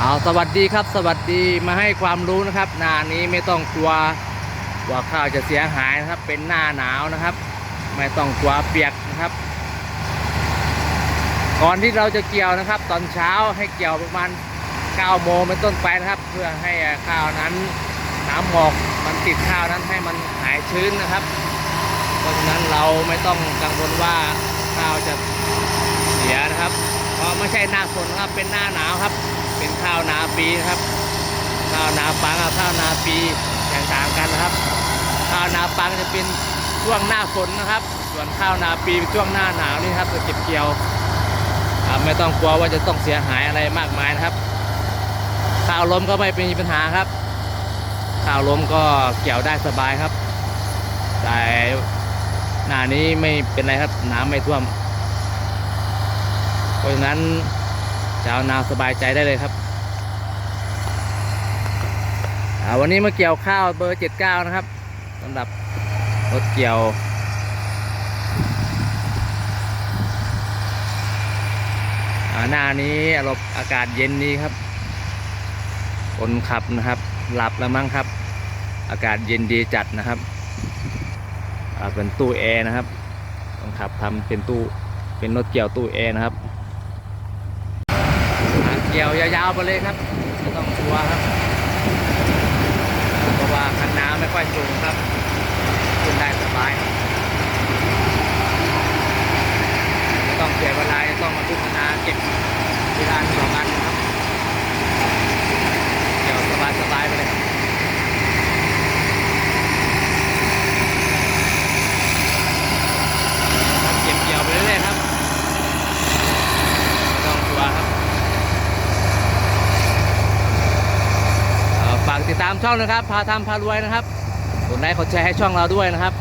เอาสวัสดีครับ สวัสดีมาให้ความรู้นะครับหน้านี้ไม่ต้องกลัวว่าข้าวจะเสียหายนะครับ เป็นหน้าหนาวนะครับ ไม่ต้องกลัวเปียกนะครับ ก่อนที่เราจะเกี่ยวนะครับ ตอนเช้าให้เกี่ยวประมาณ9โมงเป็นต้นไปนะครับ เพื่อให้ข้าวนั้นน้ำหมอกมันติดข้าวนั้นให้มันหายชื้นนะครับ เพราะฉะนั้นเราไม่ต้องกังวลว่าข้าวจะเสียนะครับเพราะไม่ใช่หน้าฝนนะครับเป็นหน้าหนาวครับ ข้าวนาปีครับข้าวนาปังกับข้าวนาปีแตกต่างกันนะครับ ข้าวนาปังจะเป็นช่วงหน้าฝนนะครับ ส่วนข้าวนาปีเป็นช่วงหน้าหนาวนี่ครับจะเก็บเกี่ยวไม่ต้องกลัวว่าจะต้องเสียหายอะไรมากมายนะครับ ข้าวล้มก็ไม่เป็นปัญหาครับ ข้าวล้มก็เกี่ยวได้สบายครับ แต่หน้านี้ไม่เป็นไรครับน้ำไม่ท่วม เพราะฉะนั้นชาวนาสบายใจได้เลยครับ วันนี้มาเกี่ยวข้าวเบอร์79นะครับสำหรับรถเกี่ยวหน้านี้อารมณ์อากาศเย็นนี้ครับ คนขับนะครับ หลับแล้วมั้งครับ อากาศเย็นดีจัดนะครับเป็นตู้แอร์นะครับคนขับทำเป็นตู้เป็นรถเกี่ยวตู้แอร์นะครับเกี่ยวยาวๆไปเลยครับไม่ต้องกลัวครับ น้ำไม่ค่อยสูงครับขึ้นได้สบายไม่ต้องเสียเวลาต้องมาทุกนาเก็บที่ร้าสองอันนะครับเกี่ยวสบายๆไปเลยครับครับเก็บเกี่ยวไปเรื่อยๆครับไม่ต้องกลัวครับ เอ่อฝากติด ตามช่องนะครับ พาทำพารวยนะครับกดไลค์กดแชร์ให้ช่องเราด้วยนะครับ